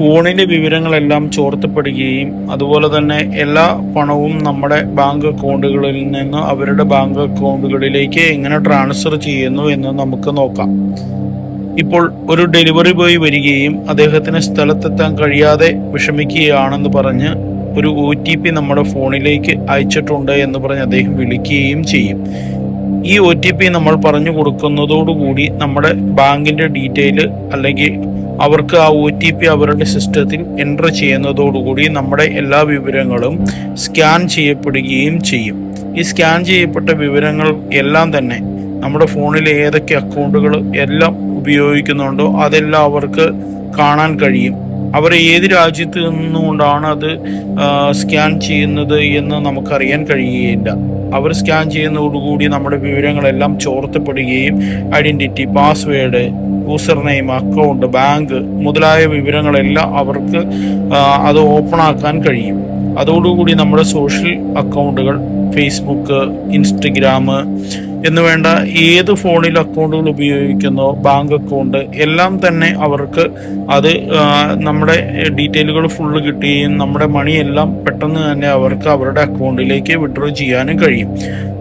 ഫോണിലെ വിവരങ്ങളെല്ലാം ചോർത്തപ്പെടുകയും അതുപോലെ തന്നെ എല്ലാ പണവും നമ്മുടെ ബാങ്ക് അക്കൗണ്ടുകളിൽ നിന്ന് അവരുടെ ബാങ്ക് അക്കൗണ്ടുകളിലേക്ക് എങ്ങനെ ട്രാൻസ്ഫർ ചെയ്യുന്നു എന്ന് നമുക്ക് നോക്കാം. ഇപ്പോൾ ഒരു ഡെലിവറി ബോയ് വരികയും അദ്ദേഹത്തിന് സ്ഥലത്തെത്താൻ കഴിയാതെ വിഷമിക്കുകയാണെന്ന് പറഞ്ഞ് ഒരു ഒ ടി പി നമ്മുടെ ഫോണിലേക്ക് അയച്ചിട്ടുണ്ട് എന്ന് പറഞ്ഞ് അദ്ദേഹം വിളിക്കുകയും ചെയ്യും. ഈ ഒ ടി പി നമ്മൾ പറഞ്ഞു കൊടുക്കുന്നതോടുകൂടി നമ്മുടെ ബാങ്കിന്റെ ഡീറ്റെയിൽ അല്ലെങ്കിൽ അവർക്ക് ആ ഒ ടി പി അവരുടെ സിസ്റ്റത്തിൽ എന്റർ ചെയ്യുന്നതോടുകൂടി നമ്മുടെ എല്ലാ വിവരങ്ങളും സ്കാൻ ചെയ്യപ്പെടുകയും ചെയ്യും. ഈ സ്കാൻ ചെയ്യപ്പെട്ട വിവരങ്ങൾ എല്ലാം തന്നെ നമ്മുടെ ഫോണിലെ ഏതൊക്കെ അക്കൗണ്ടുകൾ എല്ലാം ഉപയോഗിക്കുന്നുണ്ടോ അതെല്ലാം അവർക്ക് കാണാൻ കഴിയും. അവർ ഏത് രാജ്യത്ത് നിന്നുകൊണ്ടാണ് അത് സ്കാൻ ചെയ്യുന്നത് എന്ന് നമുക്കറിയാൻ കഴിയുകയില്ല. അവർ സ്കാൻ ചെയ്യുന്നതോടുകൂടി നമ്മുടെ വിവരങ്ങളെല്ലാം ചോർത്തപ്പെടുകയും identity password user account bank മുതലായ വിവരങ്ങളെല്ലാം അവർക്ക് അത് ഓപ്പൺ ആക്കാൻ കഴിയും. അതോടുകൂടി നമ്മുടെ സോഷ്യൽ അക്കൗണ്ടുകൾ ഫേസ്ബുക്ക് ഇൻസ്റ്റഗ്രാം എന്ന് വേണ്ട ഏത് ഫോണിൽ അക്കൗണ്ടുകൾ ഉപയോഗിക്കുന്നോ ബാങ്ക് അക്കൗണ്ട് എല്ലാം തന്നെ അവർക്ക് അത് നമ്മുടെ ഡീറ്റെയിലുകൾ ഫുള്ള് കിട്ടുകയും നമ്മുടെ മണി എല്ലാം പെട്ടെന്ന് തന്നെ അവർക്ക് അവരുടെ അക്കൗണ്ടിലേക്ക് വിഡ്രോ ചെയ്യാനും കഴിയും.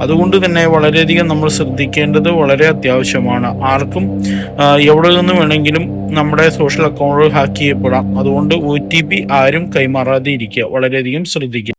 അതുകൊണ്ട് തന്നെ വളരെയധികം നമ്മൾ ശ്രദ്ധിക്കേണ്ടത് വളരെ അത്യാവശ്യമാണ്. ആർക്കും എവിടെ നിന്ന് വേണമെങ്കിലും നമ്മുടെ സോഷ്യൽ അക്കൗണ്ടുകൾ ഹാക്ക് ചെയ്യപ്പെടാം. അതുകൊണ്ട് ഒ ടി പി ആരും കൈമാറാതെ ഇരിക്കുക. വളരെയധികം ശ്രദ്ധിക്കുക.